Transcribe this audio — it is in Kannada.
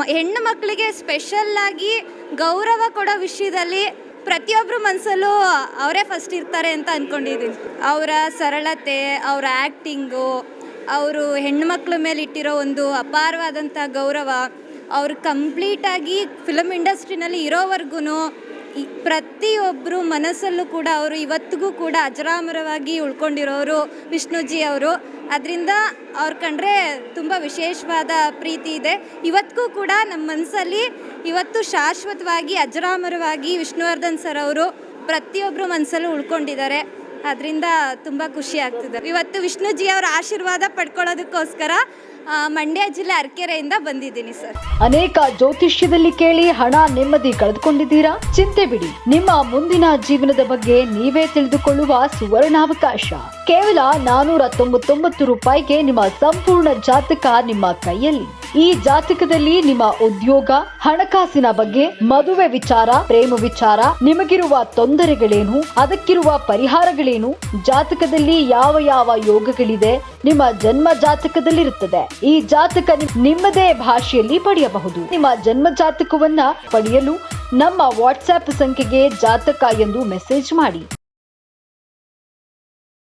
ಮ ಹೆಣ್ಣು ಮಕ್ಕಳಿಗೆ ಸ್ಪೆಷಲ್ ಆಗಿ ಗೌರವ ಕೊಡೋ ವಿಷಯದಲ್ಲಿ ಪ್ರತಿಯೊಬ್ಬರು ಮನಸ್ಸಲ್ಲೂ ಅವರೇ ಫಸ್ಟ್ ಇರ್ತಾರೆ ಅಂತ ಅಂದ್ಕೊಂಡಿದ್ದೀನಿ ಅವರ ಸರಳತೆ, ಅವರ ಆ್ಯಕ್ಟಿಂಗು ಅವರು ಹೆಣ್ಮಕ್ಳ ಮೇಲೆ ಇಟ್ಟಿರೋ ಒಂದು ಅಪಾರವಾದಂಥ ಗೌರವ, ಅವರು ಕಂಪ್ಲೀಟಾಗಿ ಫಿಲಮ್ ಇಂಡಸ್ಟ್ರಿನಲ್ಲಿ ಇರೋವರೆಗೂ ಪ್ರತಿಯೊಬ್ಬರು ಮನಸ್ಸಲ್ಲೂ ಕೂಡ ಅವರು ಇವತ್ತಿಗೂ ಕೂಡ ಅಜರಾಮರವಾಗಿ ಉಳ್ಕೊಂಡಿರೋರು ವಿಷ್ಣುಜಿ ಅವರು. ಅದರಿಂದ ಅವ್ರು ಕಂಡ್ರೆ ತುಂಬ ವಿಶೇಷವಾದ ಪ್ರೀತಿ ಇದೆ. ಇವತ್ತಿಗೂ ಕೂಡ ನಮ್ಮ ಮನಸ್ಸಲ್ಲಿ ಇವತ್ತು ಶಾಶ್ವತವಾಗಿ ಅಜರಾಮರವಾಗಿ ವಿಷ್ಣುವರ್ಧನ್ ಸರ್ ಅವರು ಪ್ರತಿಯೊಬ್ಬರು ಮನಸ್ಸಲ್ಲೂ ಉಳ್ಕೊಂಡಿದ್ದಾರೆ. ಅದರಿಂದ ತುಂಬ ಖುಷಿ ಆಗ್ತಿದೆ. ಇವತ್ತು ವಿಷ್ಣುಜಿ ಅವರ ಆಶೀರ್ವಾದ ಪಡ್ಕೊಳ್ಳೋದಕ್ಕೋಸ್ಕರ ಮಂಡ್ಯ ಜಿಲ್ಲೆ ಅರಕೆರೆಯಿಂದ ಬಂದಿದ್ದೀನಿ ಸರ್. ಅನೇಕ ಜ್ಯೋತಿಷ್ಯದಲ್ಲಿ ಕೇಳಿ ಹಣ ನೆಮ್ಮದಿ ಕಳೆದುಕೊಂಡಿದ್ದೀರಾ? ಚಿಂತೆ ಬಿಡಿ. ನಿಮ್ಮ ಮುಂದಿನ ಜೀವನದ ಬಗ್ಗೆ ನೀವೇ ತಿಳಿದುಕೊಳ್ಳುವ ಸುವರ್ಣಾವಕಾಶ. ಕೇವಲ ನಾನೂರ ತೊಂಬತ್ತೊಂಬತ್ತು ರೂಪಾಯಿಗೆ ನಿಮ್ಮ ಸಂಪೂರ್ಣ ಜಾತಕ ನಿಮ್ಮ ಕೈಯಲ್ಲಿ. ಈ ಜಾತಕದಲ್ಲಿ ನಿಮ್ಮ ಉದ್ಯೋಗ, ಹಣಕಾಸಿನ ಬಗ್ಗೆ ಮದುವೆ ವಿಚಾರ, ಪ್ರೇಮ ವಿಚಾರ, ನಿಮಗಿರುವ ತೊಂದರೆಗಳೇನು, ಅದಕ್ಕಿರುವ ಪರಿಹಾರಗಳೇನು, ಜಾತಕದಲ್ಲಿ ಯಾವ ಯಾವ ಯೋಗಗಳಿದೆ, ನಿಮ್ಮ ಜನ್ಮ ಜಾತಕದಲ್ಲಿರುತ್ತದೆ. ಈ ಜಾತಕ ನಿಮ್ಮದೇ ಭಾಷೆಯಲ್ಲಿ ಪಡೆಯಬಹುದು. ನಿಮ್ಮ ಜನ್ಮ ಜಾತಕವನ್ನ ಪಡೆಯಲು ನಮ್ಮ ವಾಟ್ಸ್ಆಪ್ ಸಂಖ್ಯೆಗೆ ಜಾತಕ ಎಂದು ಮೆಸೇಜ್ ಮಾಡಿ.